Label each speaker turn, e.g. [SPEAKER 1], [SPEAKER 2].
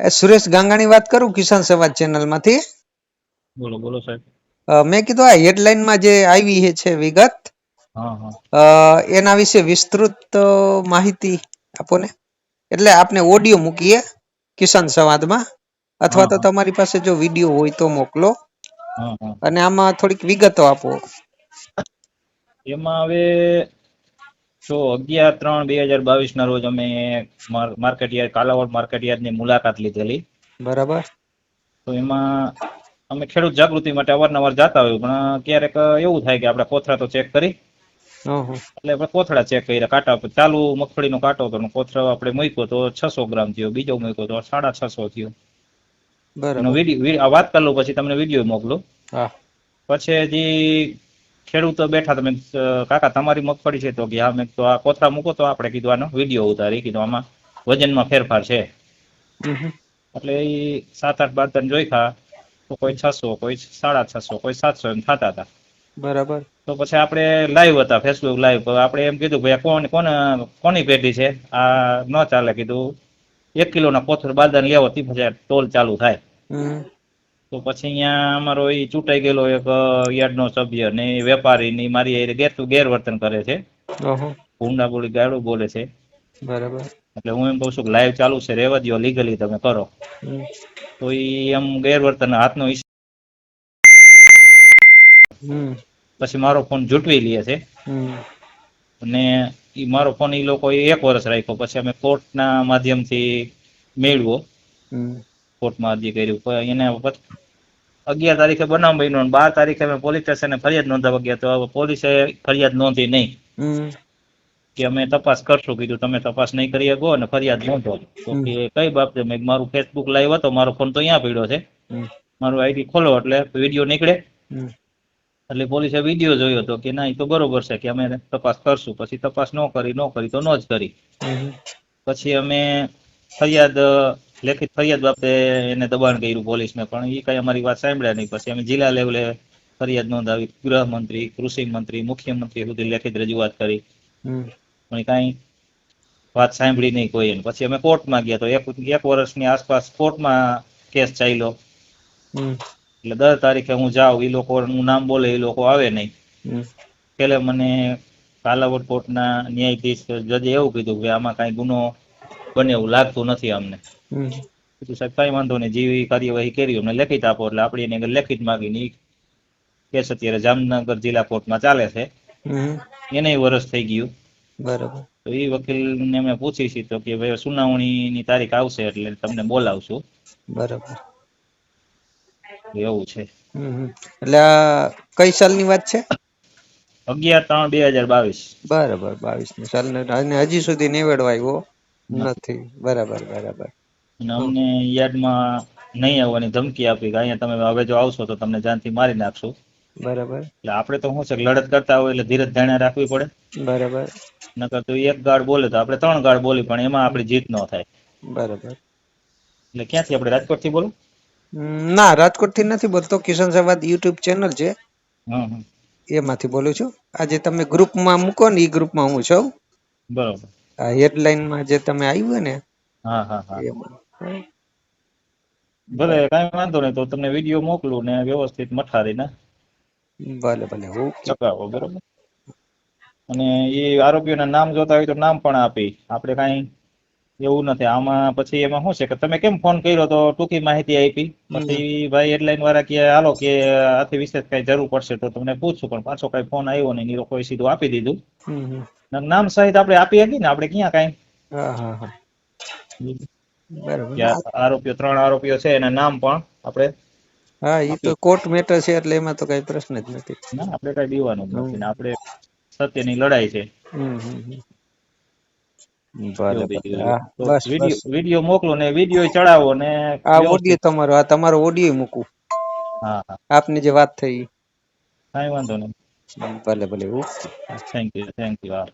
[SPEAKER 1] સુરેશ ગાંગાણી વાત કરું કિસાન સમાજ ચેનલમાંથી?
[SPEAKER 2] બોલો બોલો સાહેબ.
[SPEAKER 1] મેં કીધું આ હેડલાઇનમાં જે આવી છે વિગત એના વિશે વિસ્તૃત માહિતી આપો ને એટલે આપને ઓડિયો મૂકીએ કિસાન સંવાદમાં અથવા તો તમારી પાસે જો વીડિયો હોય તો મોકલો. અને આમાં થોડીક વિગતો આપો.
[SPEAKER 2] એમાં હવે જો અગિયાર ત્રણ બે હજાર બાવીસ ના રોજ અમે માર્કેટ યાર્ડ કાલાવડ માર્કેટ યાર્ડની મુલાકાત લીધેલી.
[SPEAKER 1] બરાબર.
[SPEAKER 2] તો એમાં અમે ખેડૂત જાગૃતિ માટે અવારનવાર જતા હોય પણ ક્યારેક એવું થાય કે આપણે કોથળા તો ચેક કરી. એટલે આપણે કોથળા ચેક કર્યા. કાંટા પર ચાલુ મગફળીનો કાંટો હતો ને કોથળો આપણે મૂક્યો તો છસો ગ્રામ થયો બીજો મૂક્યો તો સાડા છસો થયો.
[SPEAKER 1] બરાબર.
[SPEAKER 2] વાત કરી લઉં પછી તમને વીડિયો મોકલું. પછી હજી ખેડૂતો બેઠા તમે કાકા તમારી મગફળી છે તો કે હા મેં તો આ કોથળા મૂકો તો આપણે કીધું આનો વીડિયો ઉતારી કીધું આમાં વજનમાં ફેરફાર છે. એટલે એ સાત આઠ બાર ત્રણ જોઈ ખા તો કોઈ છસો કોઈ સાડા છસો કોઈ સાતસો એમ થતા હતા.
[SPEAKER 1] બરાબર.
[SPEAKER 2] તો પછી આપણે લાઈવ હતા ફેસબુક લાઈવ આપણે એમ કીધું ભાઈ કોણ કોને કોની પેઢી છે? આ ન ચાલે કીધું એક કિલોના કોથર બાદન લેવો તી પછી ટોલ ચાલુ થાય. તો પછી અહીંયા અમારો એ ચૂંટાઈ ગયેલો એક યાર્ડનો સભ્ય ને વેપારી ની મારી ગેર ગેરવર્તન કરે છે. ભૂંડા બોલી ગાળું બોલે છે.
[SPEAKER 1] બરાબર.
[SPEAKER 2] એટલે હું એમ કઉ છું કે લાઈવ ચાલુ છે રેવા દો લીગલી તમે કરો. તો એ એમ ગેરવર્તન હાથનો પછી મારો ફોન જૂટવી લે છે.
[SPEAKER 1] હમ.
[SPEAKER 2] અને ઈ મારો ફોન ઈ લોકો એક વર્ષ રાખ્યો. પછી અમે કોર્ટના માધ્યમથી મેળવો કોર્ટમાં અરજી કરી એને અગિયાર તારીખે બનાવ બન્યો અને બાર તારીખે અમે પોલીસ સ્ટેશને ફરિયાદ નોંધાવા ગયા તો પોલીસે ફરિયાદ નોંધી નહીં. કે અમે તપાસ કરશું કીધું તમે તપાસ નહીં કરી શકો અને ફરિયાદ નોંધો. તો કે કઈ બાબતે? મેં મારું ફેસબુક લાઈવ હતો મારો ફોન તો અહીંયા પડ્યો છે. મારું આઈડી ખોલો એટલે વીડિયો નીકળે. એટલે પોલીસે વીડિયો જોયો હતો કે ના એ તો બરોબર છે કે અમે તપાસ કરશું. પછી તપાસ ન કરી ન કરી તો ન જ કરી. પછી અમે ફરિયાદ લેખિત ફરિયાદ બાબતે એને દબાણ કર્યું પોલીસને પણ એ કઈ અમારી વાત સાંભળ્યા નહીં. પછી અમે જિલ્લા લેવલે ફરિયાદ નોંધાવી ગૃહમંત્રી કૃષિ મંત્રી મુખ્યમંત્રી સુધી લેખિત રજૂઆત કરી. પણ કાંઈ વાત સાંભળી નહીં કોઈ પછી અમે કોર્ટમાં ગયા તો એક એક વર્ષની આસપાસ કોર્ટમાં કેસ ચાલ્યો. એટલે દર તારીખે હું જાઉં એ લોકો હું નામ બોલે એ લોકો આવે નહીં. એટલે મને કાલાવડ કોર્ટના ન્યાયાધીશ જજે એવું કીધું કે આમાં કાંઈ ગુનો બને એવું લાગતું નથી અમને. કીધું સાહેબ કાંઈ વાંધો નહીં જેવી કાર્યવાહી કરી અમને લેખિત આપો એટલે આપણે એની આગળ લેખિત માગીને ઈ કેસ અત્યારે જામનગર જિલ્લા કોર્ટમાં ચાલે છે. એને વર્ષ થઈ ગયું.
[SPEAKER 1] બરાબર.
[SPEAKER 2] તો એ વકીલને મેં પૂછી છે તો કે ભાઈ સુનાવણી ની તારીખ આવશે એટલે તમને બોલાવશું.
[SPEAKER 1] બરાબર.
[SPEAKER 2] એવું છે.
[SPEAKER 1] એટલે કઈ સાલની વાત છે?
[SPEAKER 2] અગિયાર ત્રણ બે હજાર બાવીસ.
[SPEAKER 1] બરાબર બાવીસની સાલ. અને હજી સુધી નિવેડવા આવ્યો? નથી. બરાબર બરાબર.
[SPEAKER 2] અમને યાર્ડમાં નહીં આવવાની ધમકી આપી કે અહીંયા તમે હવે જો આવશો તો તમને જાનથી મારી નાખશું.
[SPEAKER 1] બરાબર.
[SPEAKER 2] એટલે આપણે તો શું છે લડત કરતા હોય એટલે ધીરજ ધારણા રાખવી પડે.
[SPEAKER 1] બરાબર.
[SPEAKER 2] નકર તો એક ગાળ બોલે તો આપણે ત્રણ ગાળ બોલી પણ એમાં આપણી જીત ન થાય.
[SPEAKER 1] બરાબર.
[SPEAKER 2] એટલે ક્યાંથી આપણે રાજકોટથી બોલું?
[SPEAKER 1] હમ, ના રાજકોટથી નથી બોલતો. કિશન સંવાદ યુટ્યુબ ચેનલ છે.
[SPEAKER 2] હં હં
[SPEAKER 1] એમાંથી બોલું છું. આજે તમે ગ્રુપમાં મૂકો ને એ ગ્રુપમાં હું છું.
[SPEAKER 2] બરોબર.
[SPEAKER 1] આ હેડલાઇનમાં જે તમે આવ્યું ને
[SPEAKER 2] હા હા હા. ભલે કાંઈ વાંધો નહીં તો તમને વીડિયો મોકલું ને વ્યવસ્થિત મઠારીને.
[SPEAKER 1] ભલે ભલે ઓકે.
[SPEAKER 2] ચકાવો બરોબર? અને એ આરોપીઓના નામ જોતા હોય તો નામ પણ આપી. આપણે કાંઈ એવું નથી. આમાં પછી એમાં શું છે કે તમે કેમ ફોન કર્યો તો ટૂંકી માહિતી આપી? પછી ભાઈ એરલાઇન વાળા કે હાલો કે આથી વિશેષ કઈ જરૂર પડશે તો તમને પૂછશું પણ પાછો કઈ ફોન આવ્યો નહીં એ લોકોએ સીધું આપી દીધું. નામ સહિત આપણે આપી હતી ને આપણે ક્યાં કઈ? આરોપીઓ ત્રણ આરોપીઓ છે એના નામ પણ આપણે
[SPEAKER 1] હા એ તો કોર્ટ મેટર છે એટલે એમાં તો કઈ પ્રશ્ન જ નથી.
[SPEAKER 2] ના આપણે કઈ દીવાનું નથી આપણે સત્યની લડાઈ છે.
[SPEAKER 1] હમ, હમ, હમ. ભલે
[SPEAKER 2] એવું
[SPEAKER 1] ભલે
[SPEAKER 2] બીજું.
[SPEAKER 1] હા
[SPEAKER 2] તો
[SPEAKER 1] બસ
[SPEAKER 2] વીડિયો વીડિયો મોકલો ને વીડિયો ચડાવો ને
[SPEAKER 1] આ ઓડિયો તમારો આ તમારો ઓડિયો મૂકું.
[SPEAKER 2] હા.
[SPEAKER 1] આપની જે વાત થઈ.
[SPEAKER 2] કાઈ વાંધો નહીં.
[SPEAKER 1] ભલે ભલે okay.
[SPEAKER 2] Thank you thank you